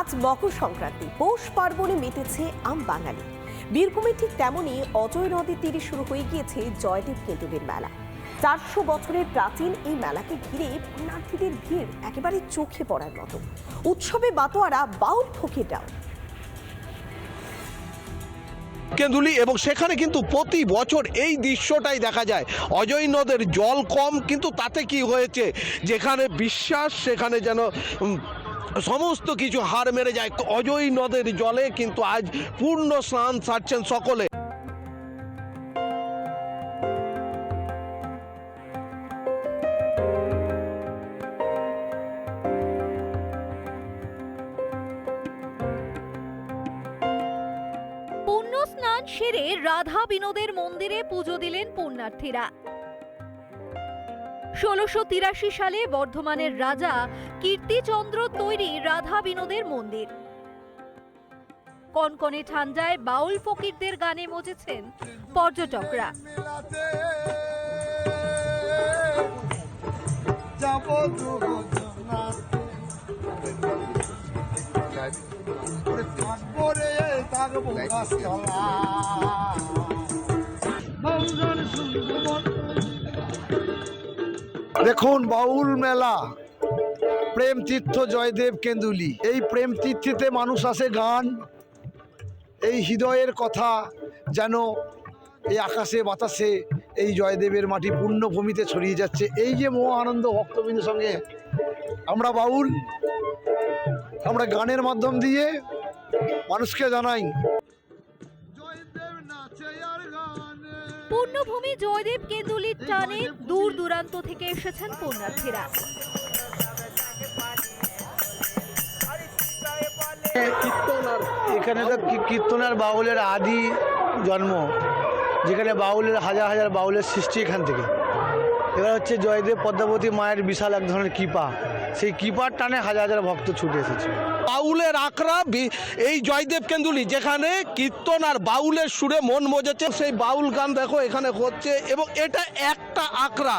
আজ মকর সংক্রান্তি। পৌষ পার্বণে মেতেছে আম বাঙালি। বীরভূমে ঠিক তেমনই অজয় নদীর তীরে শুরু হয়ে গিয়েছে জয়দেব কেন্দ্রের মেলা। চারশো বছরের প্রাচীন এই মেলাকে ঘিরে পুণ্যার্থীদের ভিড় একেবারে চোখে পড়ার মতো। উৎসবে বাতোয়ারা বাউল ফকিররাও কেন্দুলি এবং সেখানে কিন্তু প্রতি বছর এই দৃশ্যটাই দেখা যায়। অজয় নদের জল কম, কিন্তু তাতে কি হয়েছে? যেখানে বিশ্বাস, সেখানে যেন সমস্ত কিছু হার মেরে যায়। অজয় নদের জলে কিন্তু আজ পূর্ণ স্নান সারছেন সকলে। সেরে রাধা বিনোদের মন্দিরে পুজো দিলেন পুণ্যার্থীরা। ষোলোশো তিরাশি সালে বর্ধমানের রাজা কীর্তিচন্দ্র তৈরি রাধা বিনোদের মন্দির। কনকনে ঠান্ডায় বাউল ফকিরদের গানে মজেছেন পর্যটকরা। সুন্দর দেখুন, বাউল মেলা। প্রেম তীর্থ জয়দেব কেন্দুলি। এই প্রেম তীর্থেতে মানুষ আসে গান, এই হৃদয়ের কথা যেন এই আকাশে, বাতাসে, এই জয়দেবের মাটি পূর্ণভূমিতে ছড়িয়ে যাচ্ছে। এই যে মোহ আনন্দ ভক্তবৃন্দের সঙ্গে, আমরা বাউল, আমরা গানের মাধ্যম দিয়ে মানুষকে জানাই পূর্ণভূমি জয়দেব কেন্দুলির টানে দূর দূরান্ত থেকে এসেছেন পুণ্যার্থীরা। এখানে তো কীর্তনার বাউলের আদি জন্ম, যেখানে বাউলের হাজার হাজার বাউলের সৃষ্টি এখান থেকে। এবার হচ্ছে জয়দেব পদ্মাবতী মায়ের বিশাল এক ধরনের কৃপা। সেই কৃপার টানে হাজার হাজার ভক্ত ছুটে এসেছে। বাউলের আখড়া এই জয়দেব কেন্দুলি যেখানে কীর্তন আর বাউলের সুরে মন মজেছে সেই বাউল গান দেখো এখানে হচ্ছে এবং এটা একটা আখড়া।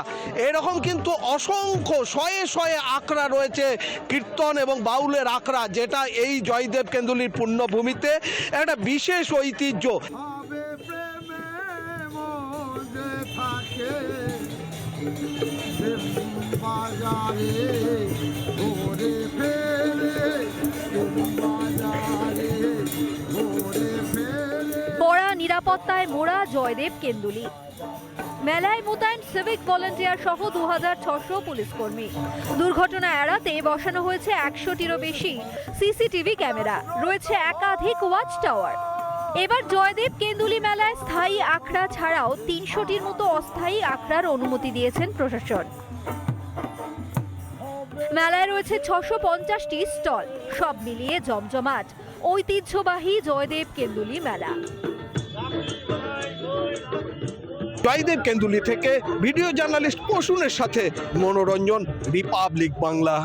এরকম কিন্তু অসংখ্য শয়ে শয়ে আখড়া রয়েছে কীর্তন এবং বাউলের আখড়া যেটা এই জয়দেব কেন্দুলির পুণ্যভূমিতে একটা বিশেষ ঐতিহ্য। থাকে কড়া নিরাপত্তায় মোড়া জয়দেব কেন্দুলি। মেলায় মোতায়েন সিভিক ভলেন্টিয়ার সহ দু হাজার ছশো পুলিশ কর্মী। দুর্ঘটনা এড়াতে বসানো হয়েছে একশোটিরও বেশি সিসিটিভি ক্যামেরা। রয়েছে একাধিক ওয়াচ টাওয়ার এবার জয়দেব কেন্দুলি মেলায় স্থায়ী আখড়া ছাড়াও তিনশোটির মতো অস্থায়ী আখড়ার অনুমতি দিয়েছেন প্রশাসন। মেলায় রয়েছে ছশো পঞ্চাশটি স্টল, সব মিলিয়ে জমজমাট। ঐতিহ্যবাহী জয়দেব কেন্দুলি মেলা। জয়দেব কেন্দুলি থেকে ভিডিও জার্নালিস্ট প্রসূনের সাথে মনোরঞ্জন, রিপাবলিক বাংলা।